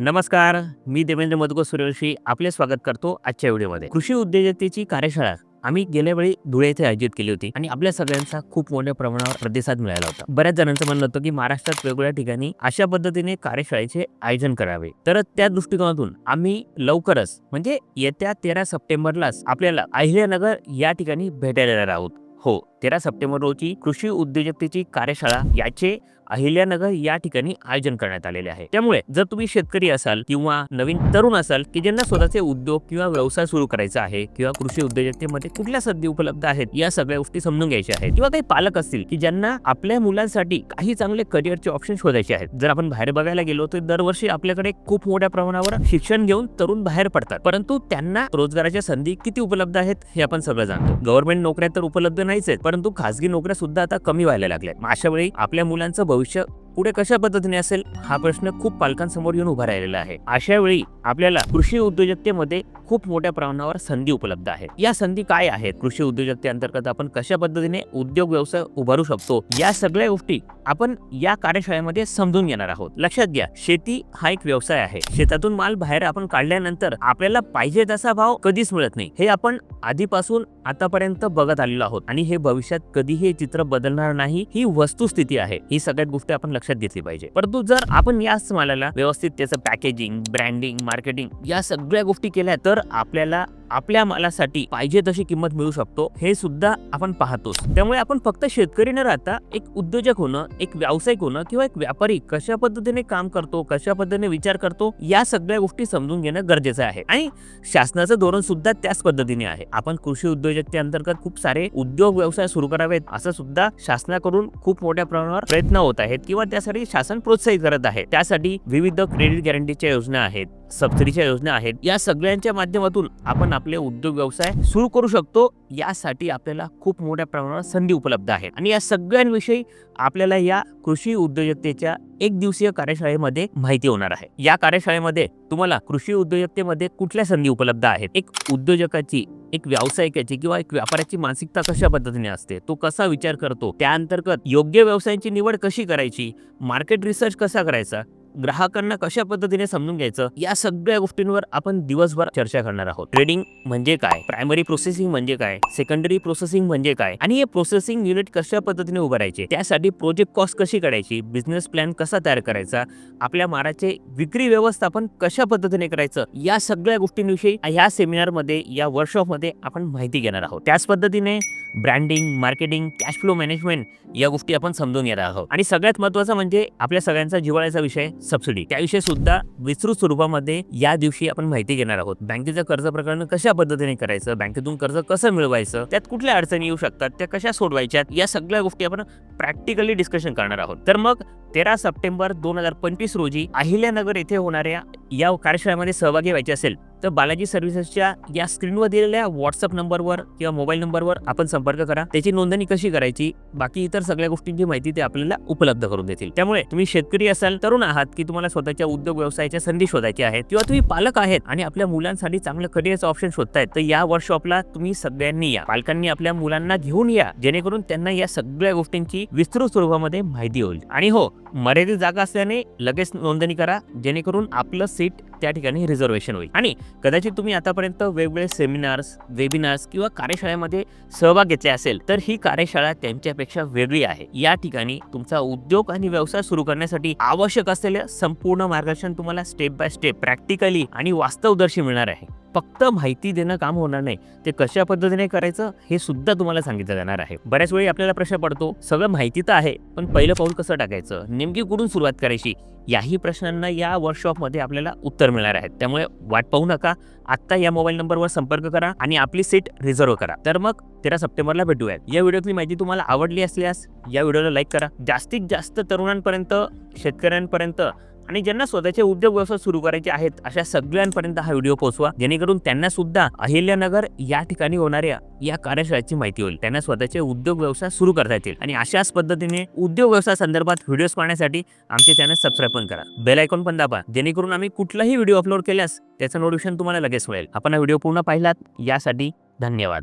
नमस्कार मी देवेंद्र मधुकर सूर्यवंशी आपले स्वागत करतो आजच्या व्हिडिओमध्ये. कृषी उद्योजकतेची कार्यशाळा आम्ही गेल्या वेळी धुळे येथे आयोजित केली होती आणि आपल्या सगळ्यांचा खूप मोठ्या प्रमाणावर प्रतिसाद मिळाला होता. बऱ्याच जणांचं म्हणणं होतं की महाराष्ट्रात वेगवेगळ्या ठिकाणी अशा पद्धतीने कार्यशाळेचे आयोजन करावे. तर त्या दृष्टिकोनातून आम्ही लवकरच म्हणजे येत्या तेरा सप्टेंबरलाच आपल्याला अहिल्यानगर या ठिकाणी भेटायला येणार आहोत. हो तेरा सप्टेंबर रोजी कृषी उद्योजकतेची कार्यशाळा याचे अहिल्यानगर या ठिकाणी आयोजन करण्यात आलेले आहे. त्यामुळे जर तुम्ही शेतकरी असाल किंवा नवीन तरुण असाल की ज्यांना स्वतःचे उद्योग किंवा व्यवसाय सुरू करायचा आहे किंवा कृषी उद्योजकतेमध्ये कुठल्या संधी उपलब्ध आहेत या सगळ्या गोष्टी समजून घ्यायच्या आहेत. किंवा काही पालक असतील की ज्यांना आपल्या मुलांसाठी काही चांगले करिअरचे ऑप्शन शोधायचे आहेत. जर आपण बाहेर बघायला गेलो तर दरवर्षी आपल्याकडे खूप मोठ्या प्रमाणावर शिक्षण घेऊन तरुण बाहेर पडतात. परंतु त्यांना रोजगाराच्या संधी किती उपलब्ध आहेत हे आपण सगळं जाणतो. गव्हर्नमेंट नोकऱ्या तर उपलब्ध नाहीच आहेत परंतु खासगी नोकऱ्या सुद्धा आता कमी व्हायला लागल्या आहेत. अशा वेळी आपल्या मुलांचं भविष्य पुढे कशा पद्धतीने असेल हा प्रश्न खूप पालकांसमोर येऊन उभा राहिलेला आहे. अशा वेळी आपल्याला कृषी उद्योजकतेमध्ये खूप मोठ्या प्रमाणावर संधी उपलब्ध आहे या संधी काय आहेत? कृषी उद्योजकते अंतर्गत आपण कशा पद्धतीने उद्योग व्यवसाय उभारू शकतो? या सगळ्या गोष्टी आपण या कार्यशाळेमध्ये समजून घेणार आहोत. लक्षात घ्या शेती हा एक व्यवसाय आहे. शेतातून माल बाहेर आपण काढल्यानंतर आपल्याला पाहिजे तसा भाव कधीच मिळत नाही. हे आपण आधीपासून आतापर्यंत बघत आलेलो आहोत. आणि हे भविष्यात कधीही चित्र बदलणार नाही. ही वस्तुस्थिती आहे. ही सगळ्यात गोष्टी आपण लक्षात घेतली पाहिजे. परंतु जर आपण याच मालाला व्यवस्थित त्याचं पॅकेजिंग ब्रँडिंग मार्केटिंग या सगळ्या गोष्टी केल्या तर आपल्याला आपल्या मालासाठी पाहिजे तशी किंमत मिळू शकतो हे सुद्धा आपण पाहतोच. त्यामुळे आपण फक्त शेतकरी न राहता एक उद्योजक होणं एक व्यावसायिक होणं किंवा एक व्यापारी कशा पद्धतीने काम करतो कशा पद्धतीने विचार करतो या सगळ्या गोष्टी समजून घेणं गरजेचं आहे. आणि शासनाचं धोरण सुद्धा त्याच पद्धतीने आहे. आपण कृषी उद्योजकते अंतर्गत खूप सारे उद्योग व्यवसाय सुरू करावेत असं सुद्धा शासनाकडून खूप मोठ्या प्रमाणावर प्रयत्न होत आहेत किंवा त्यासाठी शासन प्रोत्साहित करत आहे. त्यासाठी विविध क्रेडिट गॅरंटीच्या योजना आहेत. सबसिडीच्या योजना आहेत. या सगळ्यांच्या माध्यमातून आपण आपले उद्योग व्यवसाय सुरू करू शकतो. यासाठी आपल्याला खूप मोठ्या प्रमाणावर संधी उपलब्ध आहेत. आणि या सगळ्यांविषयी आपल्याला या कृषी उद्योजकतेच्या एक दिवसीय कार्यशाळेमध्ये माहिती होणार आहे. या कार्यशाळेमध्ये तुम्हाला कृषी उद्योजकतेमध्ये कुठल्या संधी उपलब्ध आहेत? एक उद्योजकाची एक व्यावसायिकाची किंवा एक व्यापाऱ्याची मानसिकता कशा पद्धतीने असते? तो कसा विचार करतो? त्या अंतर्गत योग्य व्यवसायांची निवड कशी करायची? मार्केट रिसर्च कसा करायचा? ग्राहकांना कशा पद्धतीने समजून घ्यायचं या सगळ्या गोष्टींवर आपण दिवसभर चर्चा करणार आहोत. ट्रेडिंग म्हणजे काय? प्रायमरी प्रोसेसिंग म्हणजे काय? सेकंडरी प्रोसेसिंग म्हणजे काय? आणि हे प्रोसेसिंग युनिट कशा पद्धतीने उभारायचे? त्यासाठी प्रोजेक्ट कॉस्ट कशी काढायची? बिझनेस प्लॅन कसा तयार करायचा? आपल्या माराचे विक्री व्यवस्थापन कशा पद्धतीने करायचं? या सगळ्या गोष्टींविषयी या सेमिनारमध्ये या वर्कशॉपमध्ये आपण माहिती घेणार आहोत. त्याच पद्धतीने branding marketing cash flow management या गोष्टी आपण समजून घेणार आहोत. आणि सगळ्यात महत्वाचं म्हणजे आपल्या सगळ्यांचा जिव्हाळ्याचा विषय सबसिडी त्याविषयी सुद्धा विस्तृत स्वरूपामध्ये या दिवशी आपण माहिती घेणार आहोत. बँकेचं कर्ज प्रकरण कशा पद्धतीने करायचं बँकेतून कर्ज कसं मिळवायचं त्यात कुठल्या अडचणी येऊ शकतात त्या कशा सोडवायच्यात या सगळ्या गोष्टी आपण प्रॅक्टिकली डिस्कशन करणार आहोत. तर मग तेरा सप्टेंबर दोन हजार पंचवीस रोजी अहिल्यानगर येथे होणाऱ्या या कार्यशाळेमध्ये सहभागी व्हायचे असेल तर बालाजी सर्व्हिसेसच्या या स्क्रीनवर दिलेल्या व्हॉट्सअप नंबरवर किंवा मोबाईल नंबरवर आपण संपर्क करा. त्याची नोंदणी कशी करायची? बाकी इतर सगळ्या गोष्टींची माहिती ते आपल्याला उपलब्ध करून देतील. त्यामुळे तुम्ही शेतकरी असाल तरुण आहात की तुम्हाला स्वतःच्या उद्योग व्यवसायाच्या संधी शोधायची आहेत किंवा तुम्ही पालक आहेत आणि आपल्या मुलांसाठी चांगलं करिअरचं ऑप्शन शोधतायत तर या वर्कशॉपला तुम्ही सगळ्यांनी या. पालकांनी आपल्या मुलांना घेऊन या. जेणेकरून त्यांना या सगळ्या गोष्टींची विस्तृत स्वरूपामध्ये माहिती होईल. आणि हो मर्यादित जागा असल्याने लगेच नोंदणी करा. जेणेकरून आपलं सीट त्या ठिकाणी रिझर्वेशन होईल. आणि कदाचित तुम्ही आतापर्यंत वेगवेगळे सेमिनार्स वेबिनार्स किंवा कार्यशाळेमध्ये सहभाग घेतले असेल तर ही कार्यशाळा त्यांच्यापेक्षा वेगळी आहे. या ठिकाणी तुमचा उद्योग आणि व्यवसाय सुरू करण्यासाठी आवश्यक असलेलं संपूर्ण मार्गदर्शन तुम्हाला स्टेप बाय स्टेप प्रॅक्टिकली आणि वास्तवदर्शी मिळणार आहे. फक्त माहिती देणं काम होणार नाही. ते कशा पद्धतीने करायचं हे सुद्धा तुम्हाला सांगितलं जाणार आहे. बऱ्याच वेळी आपल्याला प्रश्न पडतो सगळं माहिती तर आहे पण पहिलं पाऊल कसं टाकायचं? नेमकी कुठून सुरुवात करायची? याही प्रश्नांना या वर्कशॉपमध्ये आपल्याला उत्तर मिळणार आहे त्यामुळे वाट पाहू नका. आत्ता या मोबाईल नंबरवर संपर्क करा आणि आपली सीट रिझर्व करा. तर मग तेरा सप्टेंबरला भेटूया या व्हिडिओतली माहिती तुम्हाला आवडली असल्यास या व्हिडिओला लाईक करा. जास्तीत जास्त तरुणांपर्यंत शेतकऱ्यांपर्यंत आणि ज्यांना स्वतःचे उद्योग व्यवसाय सुरू करायचे आहेत अशा सगळ्यांपर्यंत हा व्हिडिओ पोहोचवा. जेणेकरून त्यांना सुद्धा अहिल्यानगर या ठिकाणी होणाऱ्या या कार्यशाळेची माहिती होईल. त्यांना स्वतःचे उद्योग व्यवसाय सुरू करता येतील. आणि अशाच पद्धतीने उद्योग व्यवसाय संदर्भात व्हिडिओज पाहण्यासाठी आमचे चॅनल सबस्क्राईब पण करा. बेल आयकॉन पण दाबा. जेणेकरून आम्ही कुठलाही व्हिडिओ अपलोड केल्यास त्याचं नोटिफिकेशन तुम्हाला लगेच मिळेल. आपण हा व्हिडिओ पूर्ण पाहिलात यासाठी धन्यवाद.